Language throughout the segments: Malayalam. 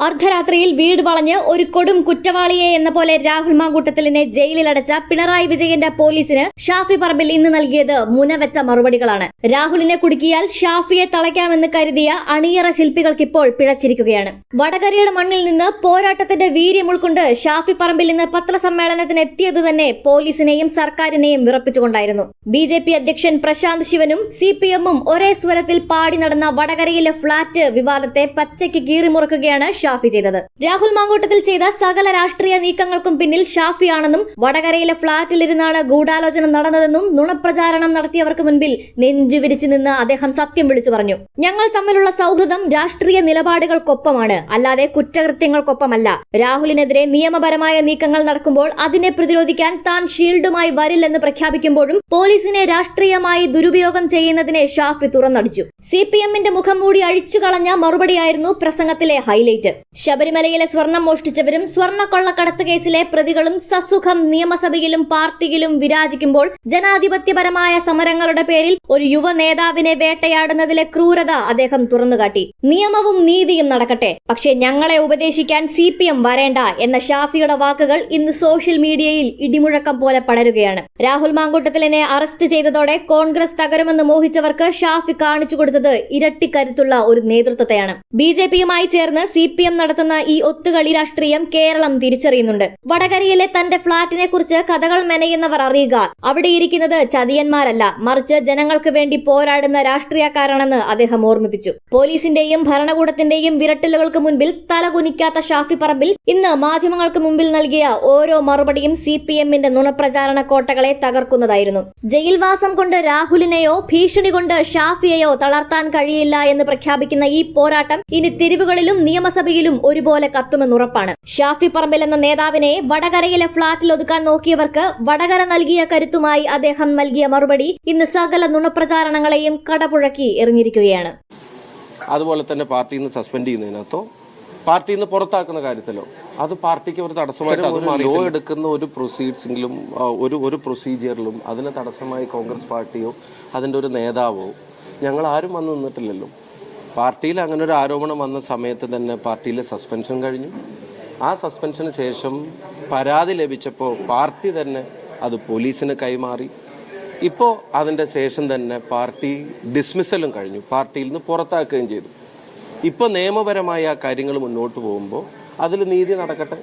അർദ്ധരാത്രിയിൽ വീട് വളഞ്ഞ് ഒരു കൊടും കുറ്റവാളിയെ എന്ന പോലെ രാഹുൽ മാങ്കൂട്ടത്തിലിനെ ജയിലിലടച്ച പിണറായി വിജയന്റെ പോലീസിന് ഷാഫി പറമ്പിൽ ഇന്ന് നൽകിയത് മുനവെച്ച മറുപടികളാണ്. രാഹുലിനെ കുടുക്കിയാൽ ഷാഫിയെ തളയ്ക്കാമെന്ന് കരുതിയ അണിയറ ശില്പികൾക്കിപ്പോൾ പിഴച്ചിരിക്കുകയാണ്. വടകരയുടെ മണ്ണിൽ നിന്ന് പോരാട്ടത്തിന്റെ വീര്യം ഉൾക്കൊണ്ട് ഷാഫി പറമ്പിൽ നിന്ന് പത്രസമ്മേളനത്തിന് എത്തിയത് തന്നെ പോലീസിനെയും സർക്കാരിനെയും വിറപ്പിച്ചുകൊണ്ടായിരുന്നു. ബി ജെ പി അധ്യക്ഷൻ പ്രശാന്ത് ശിവനും സി പി എമ്മും ഒരേ സ്വരത്തിൽ പാടി നടന്ന വടകരയിലെ ഫ്ളാറ്റ് വിവാദത്തെ പച്ചയ്ക്ക് കീറിമുറുക്കുകയാണ് ഷാഫി ചെയ്തത്. രാഹുൽ മാങ്കൂട്ടത്തിൽ ചെയ്ത സകല രാഷ്ട്രീയ നീക്കങ്ങൾക്കും പിന്നിൽ ഷാഫിയാണെന്നും വടകരയിലെ ഫ്ളാറ്റിലിരുന്നാണ് ഗൂഢാലോചന നടന്നതെന്നും നുണപ്രചാരണം നടത്തിയവർക്ക് മുൻപിൽ നെഞ്ചു വിരിച്ചു നിന്ന് അദ്ദേഹം സത്യം വിളിച്ചു പറഞ്ഞു. ഞങ്ങൾ തമ്മിലുള്ള സൗഹൃദം രാഷ്ട്രീയ നിലപാടുകൾക്കൊപ്പമാണ് അല്ലാതെ കുറ്റകൃത്യങ്ങൾക്കൊപ്പമല്ല. രാഹുലിനെതിരെ നിയമപരമായ നീക്കങ്ങൾ നടക്കുമ്പോൾ അതിനെ പ്രതിരോധിക്കാൻ താൻ ഷീൽഡുമായി വരില്ലെന്ന് പ്രഖ്യാപിക്കുമ്പോഴും പോലീസിനെ രാഷ്ട്രീയമായി ദുരുപയോഗം ചെയ്യുന്നതിനെ ഷാഫി തുറന്നടിച്ചു. സി പി എമ്മിന്റെ മുഖം മൂടി അഴിച്ചു കളഞ്ഞ മറുപടിയായിരുന്നു പ്രസംഗത്തിലെ ഹൈലൈറ്റ്. ശബരിമലയിലെ സ്വർണം മോഷ്ടിച്ചവരും സ്വർണ കൊള്ളക്കടത്ത് കേസിലെ പ്രതികളും സസുഖം നിയമസഭയിലും പാർട്ടിയിലും വിരാജിക്കുമ്പോൾ ജനാധിപത്യപരമായ സമരങ്ങളുടെ പേരിൽ ഒരു യുവ നേതാവിനെ വേട്ടയാടുന്നതിലെ ക്രൂരത അദ്ദേഹം തുറന്നുകാട്ടി. നിയമവും നീതിയും നടക്കട്ടെ പക്ഷേ ഞങ്ങളെ ഉപദേശിക്കാൻ സി പി എം വരേണ്ട എന്ന ഷാഫിയുടെ വാക്കുകൾ ഇന്ന് സോഷ്യൽ മീഡിയയിൽ ഇടിമുഴക്കം പോലെ പടരുകയാണ്. രാഹുൽ മാങ്കൂട്ടത്തിലിനെ അറസ്റ്റ് ചെയ്തതോടെ കോൺഗ്രസ് തകരുമെന്ന് മോഹിച്ചവർക്ക് ഷാഫി കാണിച്ചു കൊടുത്തത് ഇരട്ടിക്കരുത്തുള്ള ഒരു നേതൃത്വത്തെയാണ്. ബി ജെ പിയുമായി ചേർന്ന് സി പി എം നടത്തുന്ന ഈ ഒത്തുകളി രാഷ്ട്രീയം കേരളം തിരിച്ചറിയുന്നുണ്ട്. വടകരയിലെ തന്റെ ഫ്ളാറ്റിനെ കുറിച്ച് കഥകൾ മെനയുന്നവർ അറിയുക. അവിടെ ഇരിക്കുന്നത് ചതിയന്മാരല്ല. മറിച്ച് ജനങ്ങൾക്ക് വേണ്ടി പോരാടുന്ന രാഷ്ട്രീയക്കാരാണെന്ന് അദ്ദേഹം ഓർമ്മിപ്പിച്ചു. പോലീസിന്റെയും ഭരണകൂടത്തിന്റെയും വിരട്ടലുകൾക്ക് മുൻപിൽ തലകുനിക്കാത്ത ഷാഫി പറമ്പിൽ ഇന്ന് മാധ്യമങ്ങൾക്ക് മുമ്പിൽ നൽകിയ ഓരോ മറുപടിയും സി പി എമ്മിന്റെ നുണപ്രചാരണ കോട്ടകളെ തകർക്കുന്നതായിരുന്നു. ജയിൽവാസം കൊണ്ട് രാഹുലിനെയോ ഭീഷണി കൊണ്ട് ഷാഫിയെയോ തളർത്താൻ കഴിയില്ല എന്ന് പ്രഖ്യാപിക്കുന്ന ഈ പോരാട്ടം ഇനി തെരുവുകളിലും നിയമസഭയിലും ഒരുപോലെ കത്തുമെന്നുറപ്പാണ് ഷാഫി പറമ്പിൽ എന്ന നേതാവിനെ വടകരയിലെ ഫ്ളാറ്റിൽ ഒതുക്കാൻ നോക്കിയവർക്ക് വടകര നൽകിയ കരുത്തുമായി അദ്ദേഹം നൽകിയ മറുപടി ഇന്ന് സകല നുണപ്രചാരണങ്ങളെയും കടപുഴക്കി എറിഞ്ഞിരിക്കുകയാണ്. അതുപോലെ തന്നെ പാർട്ടിയിൽ നിന്ന് സസ്പെൻഡ് ചെയ്യുന്നതിനകത്തോ പാർട്ടിയിൽ നിന്ന് പുറത്താക്കുന്ന കാര്യത്തിലോ? അത് പാർട്ടിക്ക് ഒരു തടസ്സമായിട്ട് ലോ എടുക്കുന്ന ഒരു പ്രൊസീഡ്സിലും ഒരു ഒരു പ്രൊസീജിയറിലും അതിന് തടസ്സമായി കോൺഗ്രസ് പാർട്ടിയോ അതിന്റെ ഒരു നേതാവോ ഞങ്ങൾ ആരും വന്ന് നിന്നിട്ടില്ലല്ലോ. പാർട്ടിയിൽ അങ്ങനെ ഒരു ആരോപണം വന്ന സമയത്ത് തന്നെ പാർട്ടിയിലെ സസ്പെൻഷൻ കഴിഞ്ഞു. ആ സസ്പെൻഷന് ശേഷം പരാതി ലഭിച്ചപ്പോൾ പാർട്ടി തന്നെ അത് പോലീസിന് കൈമാറി. ഇപ്പോൾ അതിന്റെ ശേഷം തന്നെ പാർട്ടി ഡിസ്മിസലും കഴിഞ്ഞു. പാർട്ടിയിൽ നിന്ന് പുറത്താക്കുകയും ചെയ്തു. ഇപ്പോൾ നിയമപരമായ ആ കാര്യങ്ങൾ മുന്നോട്ട് പോകുമ്പോൾ അതിൽ നീതി നടക്കട്ടെ?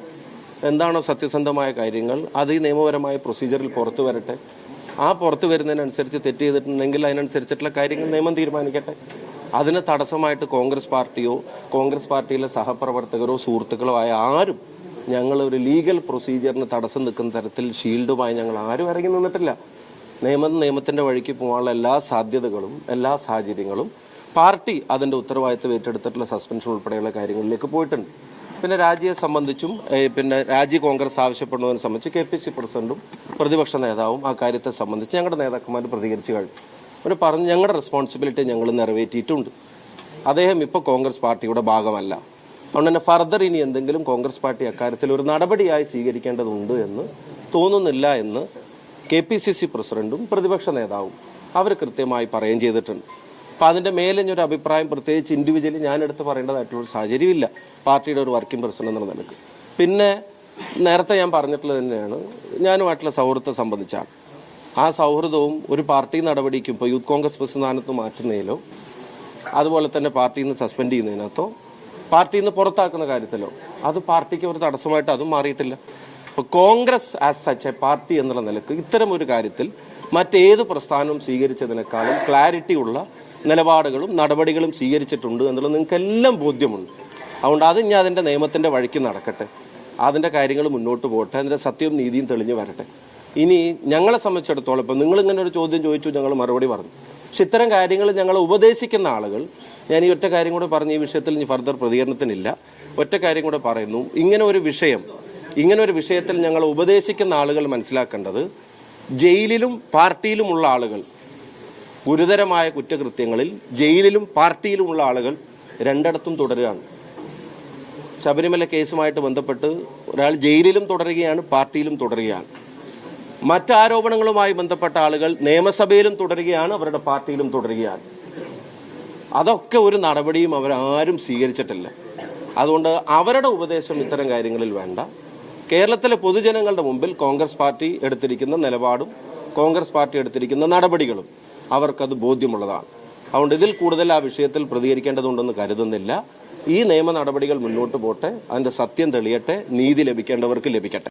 എന്താണോ സത്യസന്ധമായ കാര്യങ്ങൾ അത് ഈ നിയമപരമായ പ്രൊസീജിയറിൽ പുറത്തു വരട്ടെ? ആ പുറത്തു വരുന്നതിനനുസരിച്ച് തെറ്റ് ചെയ്തിട്ടുണ്ടെങ്കിൽ അതിനനുസരിച്ചിട്ടുള്ള കാര്യങ്ങൾ നിയമം തീരുമാനിക്കട്ടെ? അതിന് തടസ്സമായിട്ട് കോൺഗ്രസ് പാർട്ടിയോ കോൺഗ്രസ് പാർട്ടിയിലെ സഹപ്രവർത്തകരോ സുഹൃത്തുക്കളോ ആയ ആരും ഞങ്ങൾ ഒരു ലീഗൽ പ്രൊസീജിയറിന് തടസ്സം നിൽക്കുന്ന തരത്തിൽ ഷീൽഡുമായി ഞങ്ങൾ ആരും ഇറങ്ങി നിന്നിട്ടില്ല. നിയമം നിയമത്തിന്റെ വഴിക്ക് പോകാനുള്ള എല്ലാ സാധ്യതകളും എല്ലാ സാഹചര്യങ്ങളും പാർട്ടി അതിന്റെ ഉത്തരവാദിത്വം ഏറ്റെടുത്തിട്ടുള്ള സസ്പെൻഷൻ ഉൾപ്പെടെയുള്ള കാര്യങ്ങളിലേക്ക് പോയിട്ടുണ്ട്. പിന്നെ രാജിയെ സംബന്ധിച്ചും പിന്നെ രാജി കോൺഗ്രസ് ആവശ്യപ്പെടുന്നതിനെ സംബന്ധിച്ച് കെ പി സി പ്രസിഡന്റും പ്രതിപക്ഷ നേതാവും ആ കാര്യത്തെ സംബന്ധിച്ച് ഞങ്ങളുടെ നേതാക്കന്മാർ പ്രതികരിച്ചു കഴിഞ്ഞു. അവർ പറഞ്ഞു ഞങ്ങളുടെ റെസ്പോൺസിബിലിറ്റി ഞങ്ങൾ നിറവേറ്റിയിട്ടുണ്ട്. അദ്ദേഹം ഇപ്പോൾ കോൺഗ്രസ് പാർട്ടിയുടെ ഭാഗമല്ല. അതുകൊണ്ട് തന്നെ ഫർദർ ഇനി എന്തെങ്കിലും കോൺഗ്രസ് പാർട്ടി അക്കാര്യത്തിൽ ഒരു നടപടിയായി സ്വീകരിക്കേണ്ടതുണ്ട് എന്ന് തോന്നുന്നില്ല എന്ന് കെ പി സി സി പ്രസിഡന്റും പ്രതിപക്ഷ നേതാവും അവർ കൃത്യമായി പറയുകയും ചെയ്തിട്ടുണ്ട്. അപ്പം അതിന്റെ മേലെ ഒരു അഭിപ്രായം പ്രത്യേകിച്ച് ഇൻഡിവിജ്വലി ഞാൻ എടുത്ത് പറയേണ്ടതായിട്ടുള്ള സാഹചര്യം സാഹചര്യമില്ല. പാർട്ടിയുടെ ഒരു വർക്കിംഗ് പേഴ്സൺ എന്നുള്ള നിലയ്ക്ക് പിന്നെ നേരത്തെ ഞാൻ പറഞ്ഞിട്ടുള്ളത് തന്നെയാണ് ഞാനുമായിട്ടുള്ള സൗഹൃദത്തെ സംബന്ധിച്ചാണ്. ആ സൗഹൃദവും ഒരു പാർട്ടി നടപടിക്കും ഇപ്പോൾ യൂത്ത് കോൺഗ്രസ് പ്രസ്ഥാനത്ത് മാറ്റുന്നതിലോ അതുപോലെ തന്നെ പാർട്ടിയിൽ നിന്ന് സസ്പെൻഡ് ചെയ്യുന്നതിനകത്തോ പാർട്ടിയിൽ നിന്ന് പുറത്താക്കുന്ന കാര്യത്തിലോ അത് പാർട്ടിക്ക് ഒരു തടസ്സമായിട്ട് അതും മാറിയിട്ടില്ല. ഇപ്പോൾ Congress as such a party എന്നുള്ള നിലയ്ക്ക് ഇത്തരം ഒരു കാര്യത്തിൽ മറ്റേത് പ്രസ്ഥാനവും സ്വീകരിച്ചതിനേക്കാളും ക്ലാരിറ്റി ഉള്ള നിലപാടുകളും നടപടികളും സ്വീകരിച്ചിട്ടുണ്ട് എന്നുള്ളത് നിങ്ങൾക്കെല്ലാം ബോധ്യമുണ്ട്. അതുകൊണ്ട് അത് ഞാൻ അതിന്റെ നിയമത്തിന്റെ വഴിക്ക് നടക്കട്ടെ. അതിന്റെ കാര്യങ്ങൾ മുന്നോട്ട് പോകട്ടെ അതിന്റെ സത്യവും നീതിയും തെളിഞ്ഞു വരട്ടെ. ഇനി ഞങ്ങളെ സംബന്ധിച്ചിടത്തോളം ഇപ്പം നിങ്ങളിങ്ങനെ ഒരു ചോദ്യം ചോദിച്ചു ഞങ്ങൾ മറുപടി പറഞ്ഞു. പക്ഷെ ഇത്തരം കാര്യങ്ങൾ ഞങ്ങൾ ഉപദേശിക്കുന്ന ആളുകൾ ഞാൻ ഈ ഒറ്റ കാര്യം കൂടെ പറഞ്ഞ ഈ വിഷയത്തിൽ ഇനി ഫർദർ പ്രതികരണത്തിനില്ല. ഒറ്റ കാര്യം കൂടെ പറയുന്നു. ഇങ്ങനെ ഒരു വിഷയം ഇങ്ങനെ ഒരു വിഷയത്തിൽ ഞങ്ങൾ ഉപദേശിക്കുന്ന ആളുകൾ മനസ്സിലാക്കേണ്ടത് ജയിലിലും പാർട്ടിയിലുമുള്ള ആളുകൾ ഗുരുതരമായ കുറ്റകൃത്യങ്ങളിൽ ജയിലിലും പാർട്ടിയിലുമുള്ള ആളുകൾ രണ്ടിടത്തും തുടരുകയാണ്. ശബരിമല കേസുമായിട്ട് ബന്ധപ്പെട്ട് ഒരാൾ ജയിലിലും തുടരുകയാണ് പാർട്ടിയിലും തുടരുകയാണ്. മറ്റാരോപണങ്ങളുമായി ബന്ധപ്പെട്ട ആളുകൾ നിയമസഭയിലും തുടരുകയാണ് അവരുടെ പാർട്ടിയിലും തുടരുകയാണ്. അതൊക്കെ ഒരു നടപടിയും അവരാരും സ്വീകരിച്ചിട്ടില്ല. അതുകൊണ്ട് അവരുടെ ഉപദേശം ഇത്തരം കാര്യങ്ങളിൽ വേണ്ട. കേരളത്തിലെ പൊതുജനങ്ങളുടെ മുമ്പിൽ കോൺഗ്രസ് പാർട്ടി എടുത്തിരിക്കുന്ന നിലപാടും കോൺഗ്രസ് പാർട്ടി എടുത്തിരിക്കുന്ന നടപടികളും അവർക്കത് ബോധ്യമുള്ളതാണ്. അതുകൊണ്ട് ഇതിൽ കൂടുതൽ ആ വിഷയത്തിൽ പ്രതികരിക്കേണ്ടതുണ്ടെന്ന് കരുതുന്നില്ല. ഈ നിയമ നടപടികൾ മുന്നോട്ട് പോട്ടെ അതിന്റെ സത്യം തെളിയട്ടെ നീതി ലഭിക്കേണ്ടവർക്ക് ലഭിക്കട്ടെ.